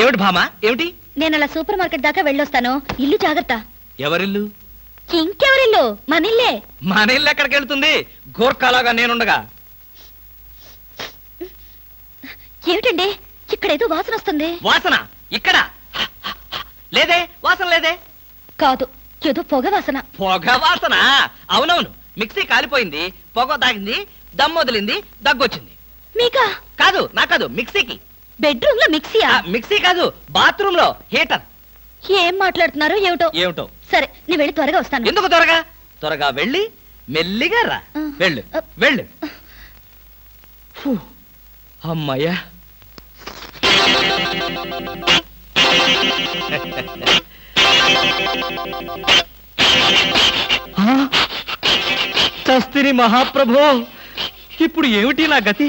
ఏమిటి భామా? ఏమిటి? నేను అలా సూపర్ మార్కెట్ దాకా వెళ్ళొస్తాను. ఇల్లు జాగ్రత్త. ఎవరిల్లు? ఇంకెవరిల్లు? మన ఇల్లే మన ఇల్లు ఎక్కడికి వెళ్తుంది గోర్ఖాలాగా నేనుండగా. ఏమిటండి? ఇక్కడ ఏదో వాసన వస్తుంది. వాసన? ఇక్కడ? లేదే? వాసన లేదే? కాదు ఏదో పొగ వాసన. పొగ వాసన? అవునవును. మిక్సీ కాలిపోయింది పొగ తాగింది దమ్ వదిలింది దగ్గొచ్చింది. మీకా? కాదు నా కాదు మిక్సీకి. బెడ్రూమ్లో మిక్సీయా? ఆ, మిక్సీ కాదు బాత్రూమ్లో హీటర్. ఏం మాట్లాడుతున్నారు ఏమిటో? ఏమిటో? సరే నేను వెళ్ళి త్వరగా వస్తాను. ఎందుకు త్వరగా? త్వరగా వెళ్ళి మెల్లిగా రా. వెళ్ళు. వెళ్ళు. అమ్మయ్యా. చస్తిని మహాప్రభు ఇప్పుడు ఏమిటి నా గతి?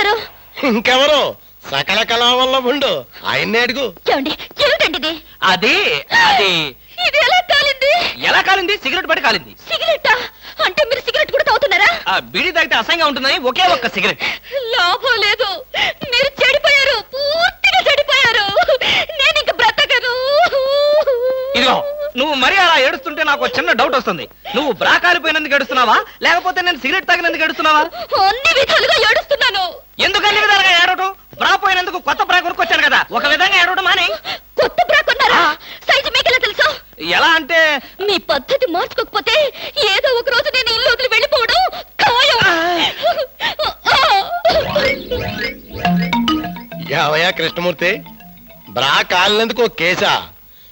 ఎవరేశారు ఇంకెవరో? సకల కళావల్లభుండు ఆయన్నే అడుగు. ఏమండి ఏమిటండి అది అది. ఇది ఎలా కాలింది? ఎలా కాలింది? సిగరెట్ పడి కాలింది. సిగరెట్టా అంటే మీరు సిగరెట్ కూడా తాగుతున్నారా? ఆ బీడీ తాగితే అసహ్యంగా ఉంటుందని ఒకే ఒక్క సిగరెట్. లాభం లేదు మీరు చెడిపోయారు పూర్తిగా చెడిపోయారు నేను ఇంక బ్రతకను ఇదిగో నువ్వు మరీ అలా ఏడుస్తుంటే నాకు ఒక చిన్న డౌట్ వస్తుంది. నువ్వు బ్రా కాలిపోయినందుకు ఏడుస్తున్నావా? లేకపోతే నేను సిగరెట్ తాగినందుకు ఏడుస్తున్నావా? అన్ని విధాలుగా ఏడుస్తున్నాను. ఎందుకు అన్ని విధాలుగా ఏడవటం? బ్రా పోయినందుకు కొత్త బ్రా కొనుక్కొచ్చాను కదా. ఒక విధంగా ఏడవడం మాని. కొత్త బ్రా కొన్నారా? సైజు మీకెలా తెలుసు? ఎలా అంటే మీ పద్ధతి మార్చుకోకపోతే ఏదో ఒక రోజు నేను ఇల్లు వదిలి వెళ్ళిపోవడం ఖాయం. యావయ్యా కృష్ణమూర్తి? బ్రా కాలినందుకు ఒక కేసా?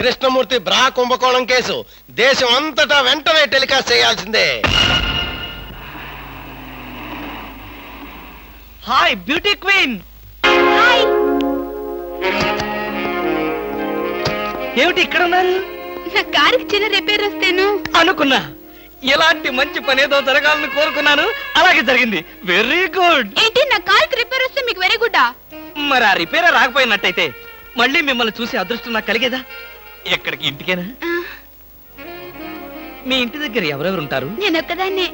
కృష్ణమూర్తి బ్రా కుంభకోణం కేసు. దేశం అంతటా వెంటనే టెలికాస్ట్ చేయాల్సిందే. Hi beauty queen. ఏమిటి ఇక్కడ ఉన్నారు? నా కారుకి చిన్న రిపేర్ వస్తేను. అనుకున్నా. ఇలాంటి మంచి పని ఏదో జరగాలని కోరుకున్నాను. అలాగే జరిగింది. Very good. ఏంటి నా కారుకి రిపేర్ వస్తే మీకు వెరీ గుడ్ మరి ఆ రిపేర్ రాకపోయినట్టయితే మళ్ళీ మిమ్మల్ని చూసి అదృష్టం నాకు కలిగేదా? ఎక్కడికి? ఇంటికేనా? మీ ఇంటి దగ్గర ఎవరెవరు ఉంటారు? నేనొక్కదాన్నే.